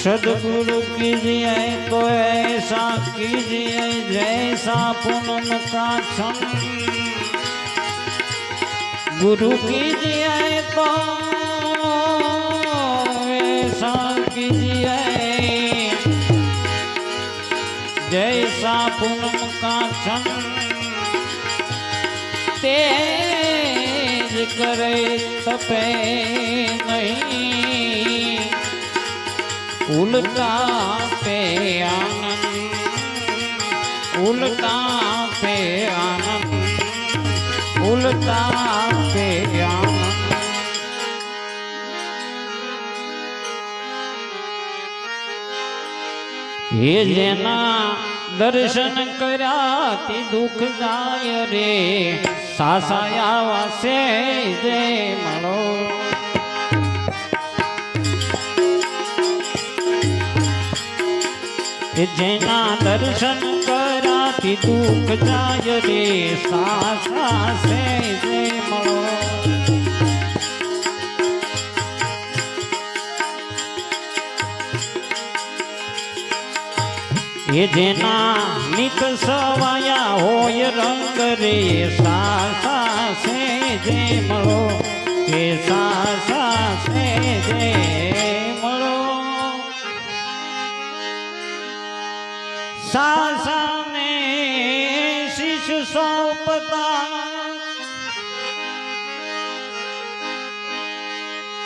सदगुरु कीजिए तो ऐसा कीजिए जैसा पूनम का क्षण गुरु कीजिए तो ऐसा कीजिए जैसा पूनम का क्षण तेज करे तपे नहीं उल्टा पे आनंद उल्टा पे आनंद उल्टा पे आनंद એ જેના દર્શન કર્યાથી દુઃખ જાય રે સાસાયા વાસે જે મળો જેના દર્શન કર્યાથી દુઃખ જાય રે સાસા સે જે મળો એ જેના નિત સવાયા હોય રંગ રે સાસા સે જે મળો કે સાસા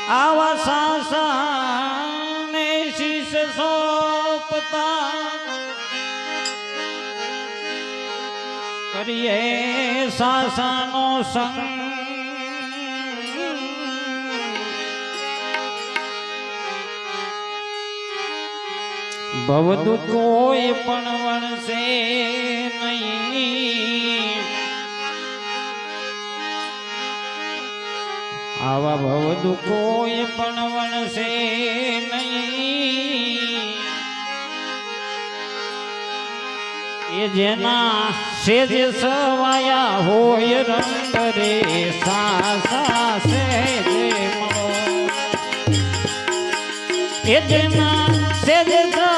આવા સાસાને શિશ સોંપતા કરીએ સાસાનો સંગ. ભવદુ કોઈ પણ વણશે નહીં. આવા ભવ દુઃખો એ પણ વણશે નહીં. એ જેના સેજ સવાયા હોય રંગ રે સાસા જે મળો એ જેના સેજ સવાયા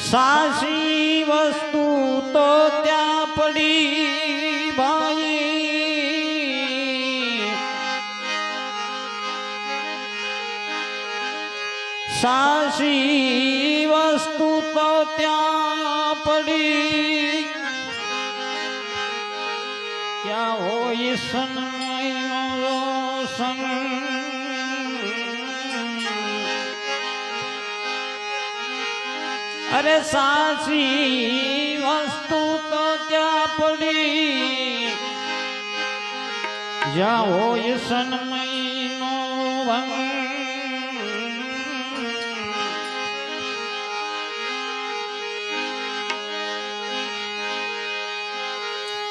સાસી વસ્તુ તો ત્યાં પડી ભાઈ. સાસી વસ્તુ તો ત્યાં પડી. ક્યાં હોય સન સંગ અરે સાચી વસ્તુ તો ત્યાં પડી. જ્યાં હોય સન્મયનો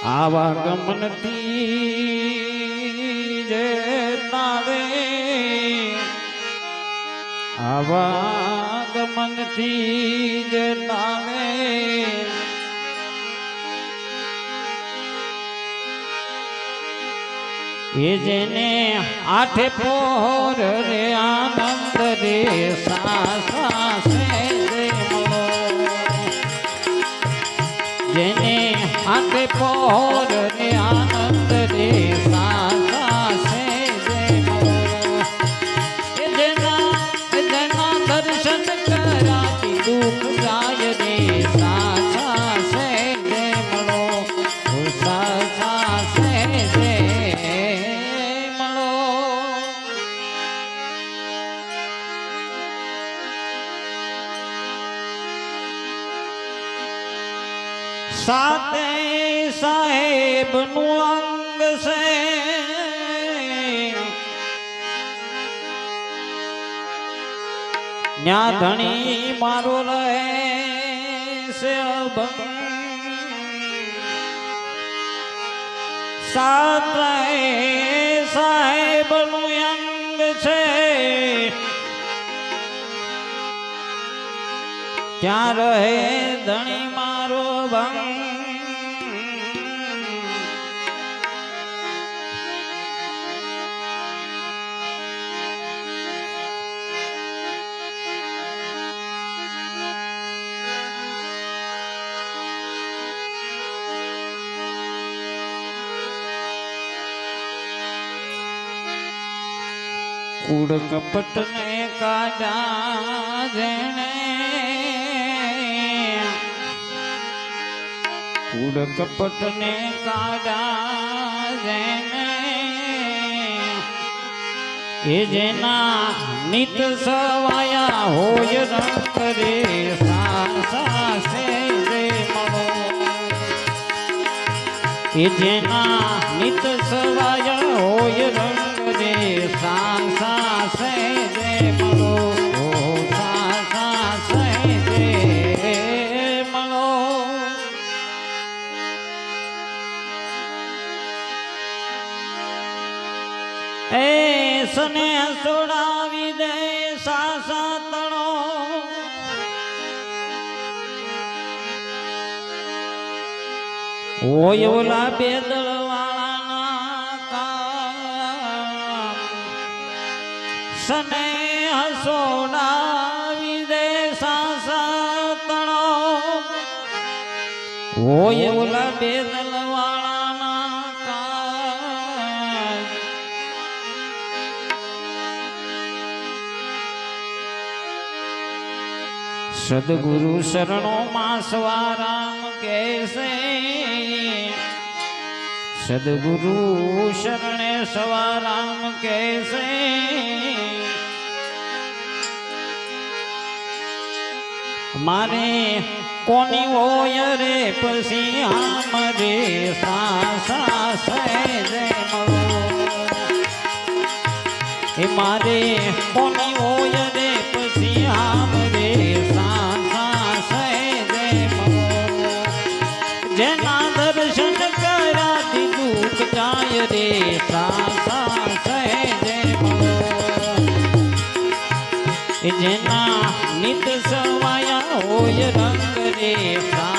આવા ગમનથી જે તારે. આવા ગમનથી જે એ જેને આઠે પોર રે આનંદ રે સાસા જેને આઠે પોર રે આનંદ રે સાહેબનું અંગ છે. ન્યા ધણી મારો રહે છે સાત સાહેબનું અંગ છે. ત્યાં રહે ધણી કૂડ કપટ ને કાઢા જેણે કૂડ કપટ ને કાઢા જેણે એ જેના નિત સવાયા હોય રંગ રે સાસા સે રે મળો એ જેના નિત સવાયા હોય રંગ રે સાસા સને સોડાવી દે સાસા તણો ઓય ઓલા બેદળ સને હસોડાવી દે સાસા હોય ઓલા બેદળ વાળાના કામ સદગુરુ શરણો માં સવારામ કેસે સદગુરુ શરણે સવારામ કેસે મારે કોની હોય રે પછી આમ રે સાસા સે મારે કોની હોય રે હોય રંગ રે